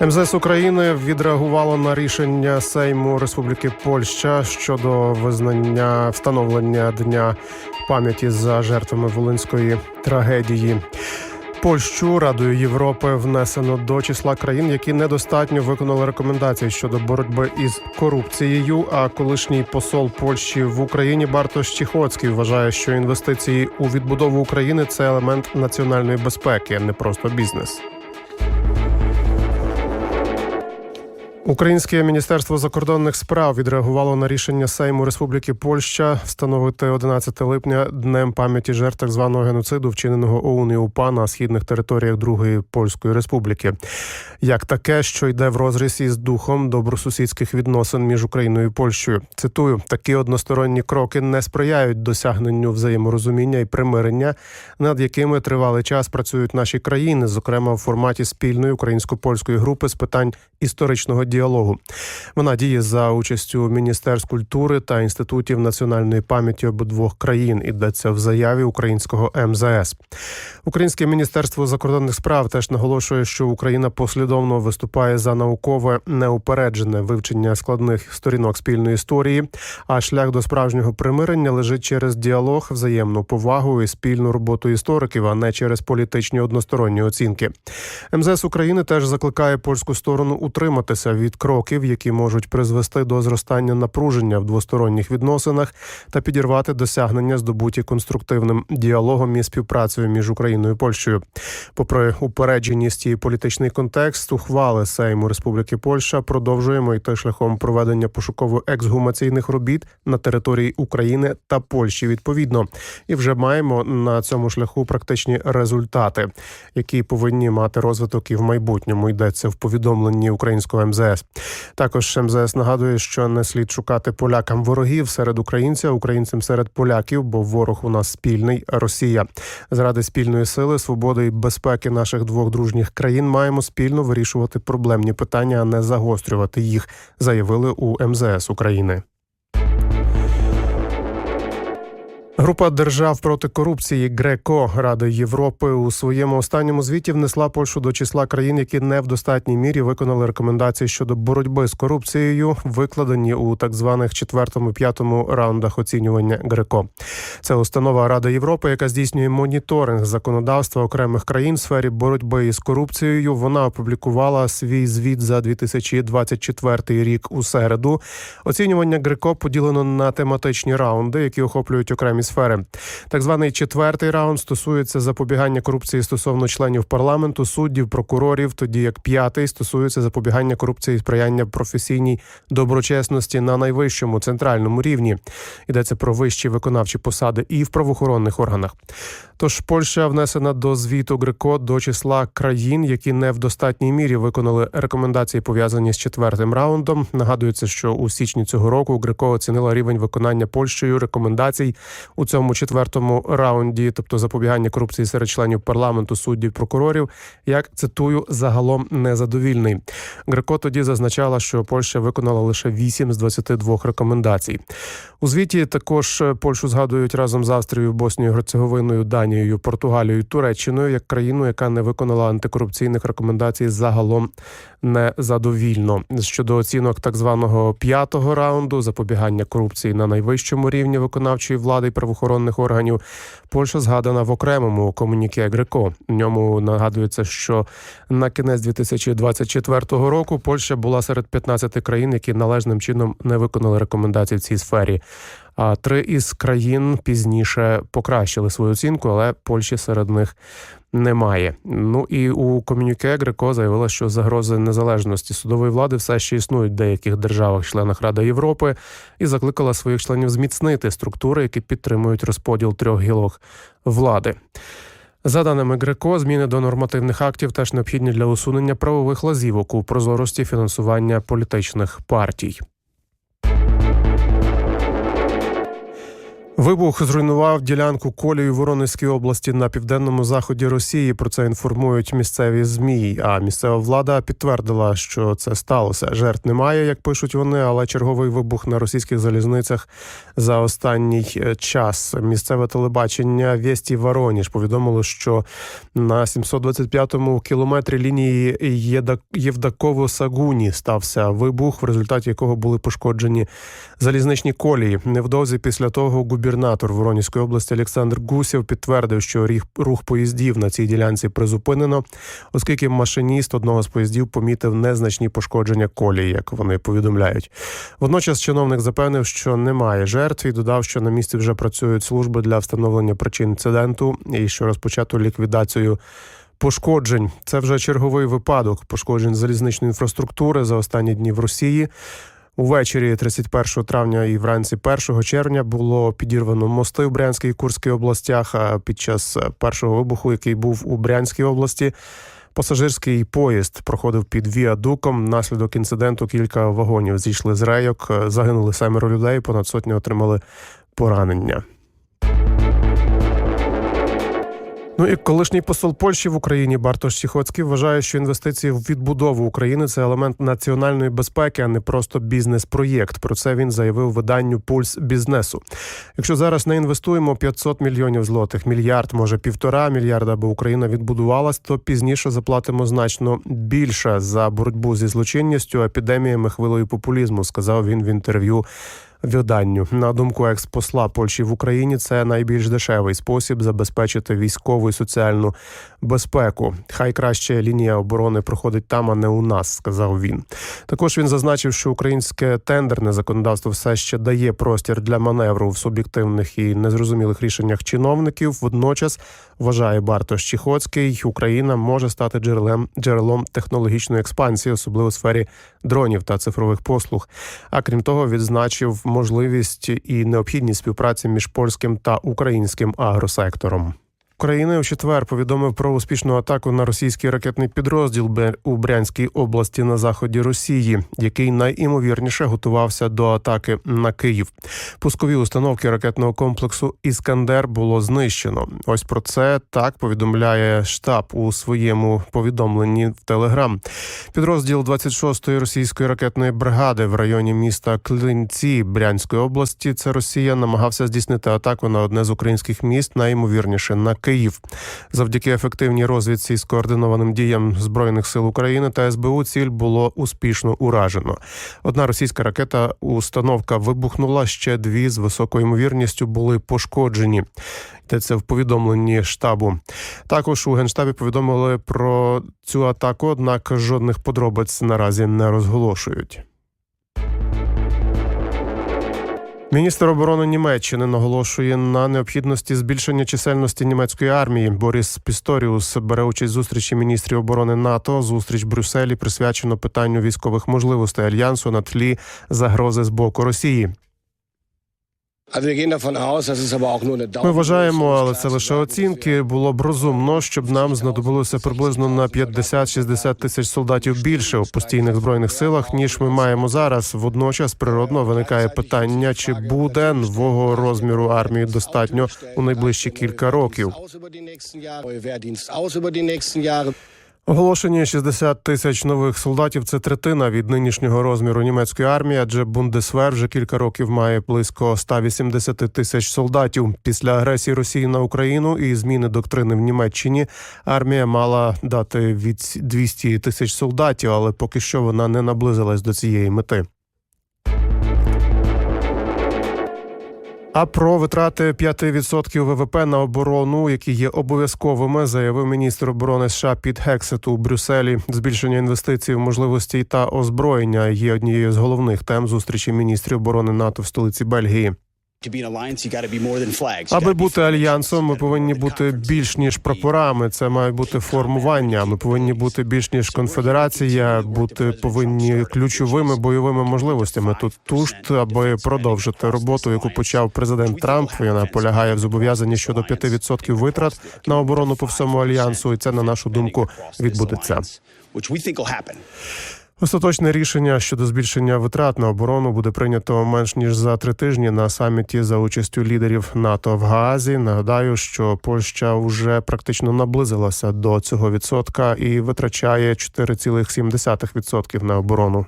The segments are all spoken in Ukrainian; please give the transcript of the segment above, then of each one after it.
МЗС України відреагувало на рішення Сейму Республіки Польща щодо визнання встановлення дня пам'яті за жертвами волинської трагедії. Польщу Радою Європи внесено до числа країн, які недостатньо виконали рекомендації щодо боротьби із корупцією. А колишній посол Польщі в Україні Бартош Чіхоцький вважає, що інвестиції у відбудову України це елемент національної безпеки, а не просто бізнес. Українське міністерство закордонних справ відреагувало на рішення Сейму Республіки Польща встановити 11 липня днем пам'яті жертв так званого геноциду, вчиненого ОУН і УПА на східних територіях Другої Польської Республіки, як таке, що йде в розріз із духом добросусідських відносин між Україною і Польщею. Цитую: такі односторонні кроки не сприяють досягненню взаєморозуміння і примирення, над якими тривалий час працюють наші країни, зокрема в форматі спільної українсько-польської групи з питань історичного діалогу. Вона діє за участю Міністерств культури та інститутів національної пам'яті обидвох країн. Ідеться в заяві українського МЗС. Українське міністерство закордонних справ теж наголошує, що Україна послідовно виступає за наукове неупереджене вивчення складних сторінок спільної історії. А шлях до справжнього примирення лежить через діалог, взаємну повагу і спільну роботу істориків, а не через політичні односторонні оцінки. МЗС України теж закликає польську сторону утриматися від кроків, які можуть призвести до зростання напруження в двосторонніх відносинах та підірвати досягнення, здобуті конструктивним діалогом і співпрацею між Україною і Польщею. Попри упередженість і політичний контекст, ухвали Сейму Республіки Польща продовжуємо йти шляхом проведення пошуково-ексгумаційних робіт на території України та Польщі відповідно, і вже маємо на цьому шляху практичні результати, які повинні мати розвиток і в майбутньому йдеться в повідомленні українського МЗС. Також МЗС нагадує, що не слід шукати полякам ворогів серед українців, українцям серед поляків, бо ворог у нас спільний Росія. Заради спільної сили, свободи і безпеки наших двох дружніх країн маємо спільно вирішувати проблемні питання, а не загострювати їх, заявили у МЗС України. Група держав проти корупції ГРЕКО Ради Європи у своєму останньому звіті внесла Польщу до числа країн, які не в достатній мірі виконали рекомендації щодо боротьби з корупцією, викладені у так званих четвертому п'ятому раундах оцінювання ГРЕКО. Це установа Ради Європи, яка здійснює моніторинг законодавства окремих країн в сфері боротьби із корупцією. Вона опублікувала свій звіт за 2024 рік у середу. Оцінювання ГРЕКО поділено на тематичні раунди, які охоплюють окремі сфери. Так званий четвертий раунд стосується запобігання корупції стосовно членів парламенту, суддів, прокурорів. Тоді як п'ятий стосується запобігання корупції і сприяння професійній доброчесності на найвищому центральному рівні. Йдеться про вищі виконавчі посади і в правоохоронних органах. Тож Польща внесена до звіту ГРЕКО до числа країн, які не в достатній мірі виконали рекомендації, пов'язані з четвертим раундом. Нагадується, що у січні цього року ГРЕКО оцінила рівень виконання Польщею рекомендацій у цьому четвертому раунді, тобто запобігання корупції серед членів парламенту, суддів, прокурорів, як цитую, загалом незадовільний. Греко тоді зазначала, що Польща виконала лише 8 з 22 рекомендацій. У звіті також Польщу згадують разом з Австрією, Боснією, Герцеговиною, Данією, Португалією, Туреччиною як країну, яка не виконала антикорупційних рекомендацій загалом незадовільно. Щодо оцінок так званого п'ятого раунду запобігання корупції на найвищому рівні виконавчої влади і правоохоронних органів. Польща згадана в окремому комуніке Греко. В ньому нагадується, що на кінець 2024 року Польща була серед 15 країн, які належним чином не виконали рекомендації в цій сфері. А три із країн пізніше покращили свою оцінку, але Польщі серед них немає. Ну і у комюніке Греко заявила, що загрози незалежності судової влади все ще існують в деяких державах-членах Ради Європи, і закликала своїх членів зміцнити структури, які підтримують розподіл трьох гілок влади. За даними Греко, зміни до нормативних актів теж необхідні для усунення правових лазівок у прозорості фінансування політичних партій. Вибух зруйнував ділянку колії в Воронезькій області на південному заході Росії. Про це інформують місцеві змі. А місцева влада підтвердила, що це сталося. Жертв немає, як пишуть вони, але черговий вибух на російських залізницях за останній е, час. Місцеве телебачення Вєсті Вороніж повідомило, що на 725-му кілометрі лінії Євдаково-Сагуні стався вибух, в результаті якого були пошкоджені залізничні колії. Невдовзі після того губернатор Воронізької області Олександр Гусєв підтвердив, що рух поїздів на цій ділянці призупинено, оскільки машиніст одного з поїздів помітив незначні пошкодження колії, як вони повідомляють. Водночас чиновник запевнив, що немає жертв і додав, що на місці вже працюють служби для встановлення причин інциденту і що розпочато ліквідацію. Пошкоджень це вже черговий випадок пошкоджень залізничної інфраструктури за останні дні в Росії. Увечері 31 травня і вранці 1 червня було підірвано мости в Брянській і Курській областях. А під час першого вибуху, який був у Брянській області, пасажирський поїзд проходив під віадуком. Внаслідок інциденту кілька вагонів зійшли з рейок. Загинули семеро людей, понад сотні отримали поранення. Ну і колишній посол Польщі в Україні Бартош Сіхоцький вважає, що інвестиції в відбудову України це елемент національної безпеки, а не просто бізнес-проєкт. Про це він заявив виданню Пульс бізнесу. Якщо зараз не інвестуємо 500 мільйонів злотих, мільярд, може півтора мільярда, аби Україна відбудувалась, то пізніше заплатимо значно більше за боротьбу зі злочинністю, епідеміями, хвилою популізму, сказав він в інтерв'ю виданню. На думку експосла Польщі в Україні, це найбільш дешевий спосіб забезпечити військову і соціальну безпеку. Хай краще лінія оборони проходить там, а не у нас, сказав він. Також він зазначив, що українське тендерне законодавство все ще дає простір для маневру в суб'єктивних і незрозумілих рішеннях чиновників. Водночас вважає Бартош Чіхоцький, Україна може стати джерелем джерелом технологічної експансії, особливо в сфері дронів та цифрових послуг. А крім того, відзначив можливість і необхідність співпраці між польським та українським агросектором. України у четвер повідомив про успішну атаку на російський ракетний підрозділ у Брянській області на заході Росії, який найімовірніше готувався до атаки на Київ. Пускові установки ракетного комплексу Іскандер було знищено. Ось про це так повідомляє штаб у своєму повідомленні в Телеграм. Підрозділ 26-ї російської ракетної бригади в районі міста Клинці Брянської області. Це Росія намагався здійснити атаку на одне з українських міст, найімовірніше на Київ. Завдяки ефективній розвідці з координованим діям збройних сил України та СБУ ціль було успішно уражено. Одна російська ракета установка вибухнула. Ще дві з високою ймовірністю були пошкоджені. Йдеться в повідомленні штабу. Також у генштабі повідомили про цю атаку, однак жодних подробиць наразі не розголошують. Міністр оборони Німеччини наголошує на необхідності збільшення чисельності німецької армії. Боріс Пісторіус бере участь в зустрічі міністрів оборони НАТО. Зустріч в Брюсселі присвячено питанню військових можливостей альянсу на тлі загрози з боку Росії. Ми вважаємо, але це лише оцінки. Було б розумно, щоб нам знадобилося приблизно на 50-60 тисяч солдатів більше у постійних збройних силах, ніж ми маємо зараз. Водночас природно виникає питання, чи буде нового розміру армії достатньо у найближчі кілька років. Оголошені 60 тисяч нових солдатів це третина від нинішнього розміру німецької армії, адже Бундесвер вже кілька років має близько 180 тисяч солдатів. Після агресії Росії на Україну і зміни доктрини в Німеччині армія мала дати від 200 тисяч солдатів, але поки що вона не наблизилась до цієї мети. А про витрати 5% ВВП на оборону, які є обов'язковими, заявив міністр оборони США під Хексет у Брюсселі. Збільшення інвестицій в можливості та озброєння є однією з головних тем зустрічі міністрів оборони НАТО в столиці Бельгії. Аби бути альянсом, ми повинні бути більш ніж прапорами. Це мають бути формування. Ми повинні бути більш ніж конфедерація, бути повинні ключовими бойовими можливостями. Тут тушт, аби продовжити роботу, яку почав президент Трамп. Вона полягає в зобов'язанні щодо 5% витрат на оборону по всьому альянсу, і це на нашу думку відбудеться. Остаточне рішення щодо збільшення витрат на оборону буде прийнято менш ніж за три тижні на саміті за участю лідерів НАТО в Гаазі. Нагадаю, що Польща вже практично наблизилася до цього відсотка і витрачає 4,7% на оборону.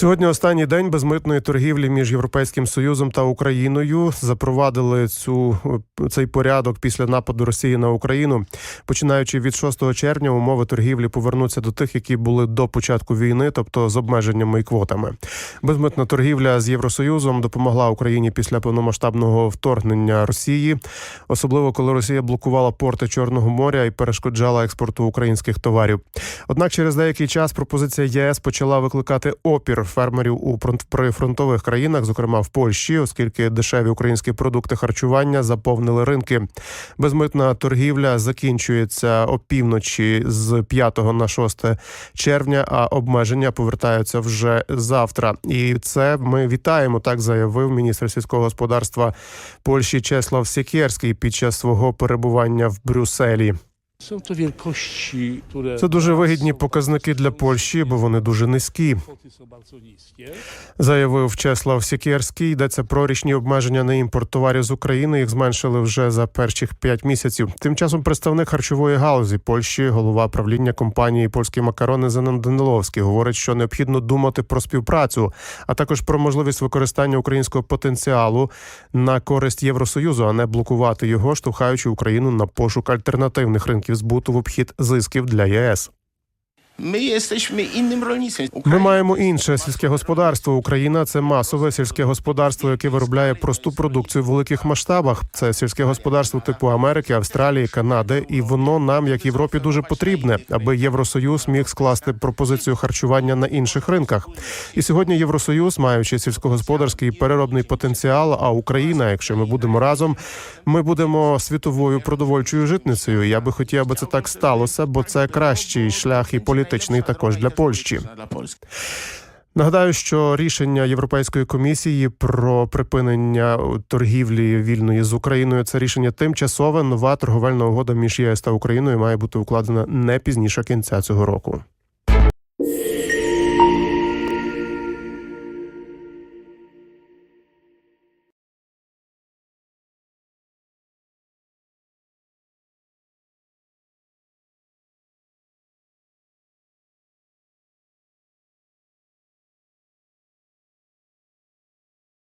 Сьогодні останній день безмитної торгівлі між Європейським Союзом та Україною запровадили цю цей порядок після нападу Росії на Україну. Починаючи від 6 червня, умови торгівлі повернуться до тих, які були до початку війни, тобто з обмеженнями і квотами. Безмитна торгівля з Євросоюзом допомогла Україні після повномасштабного вторгнення Росії, особливо коли Росія блокувала порти Чорного моря і перешкоджала експорту українських товарів. Однак, через деякий час пропозиція ЄС почала викликати опір фермерів у фронт- прифронтових країнах, зокрема в Польщі, оскільки дешеві українські продукти харчування заповнили ринки. Безмитна торгівля закінчується опівночі з 5 на 6 червня, а обмеження повертаються вже завтра. І це ми вітаємо. Так заявив міністр сільського господарства Польщі Чеслав Сікерський під час свого перебування в Брюсселі. Це дуже вигідні показники для Польщі, бо вони дуже низькі. Заявив Чеслав Сікерський. Йдеться про річні обмеження на імпорт товарів з України. Їх зменшили вже за перших п'ять місяців. Тим часом представник харчової галузі Польщі, голова правління компанії Польські макарони Зенон Даниловський, говорить, що необхідно думати про співпрацю, а також про можливість використання українського потенціалу на користь Євросоюзу, а не блокувати його, штовхаючи Україну на пошук альтернативних ринків збуту в обхід зисків для ЄС. My jesteśmy innym rolnictwem. Ми маємо інше сільське господарство. Україна це масове сільське господарство, яке виробляє просту продукцію в великих масштабах. Це сільське господарство типу Америки, Австралії, Канади, і воно нам, як Європі, дуже потрібне, аби Євросоюз міг скласти пропозицію харчування на інших ринках. І сьогодні Євросоюз, маючи сільськогосподарський переробний потенціал, а Україна, якщо ми будемо разом, ми будемо світовою продовольчою житницею. Я би хотів, аби це так сталося, бо це кращий шлях і політичний також для Польщі. Нагадаю, що рішення Європейської комісії про припинення торгівлі вільної з Україною це рішення тимчасове. Нова торговельна угода між ЄС та Україною має бути укладена не пізніше кінця цього року.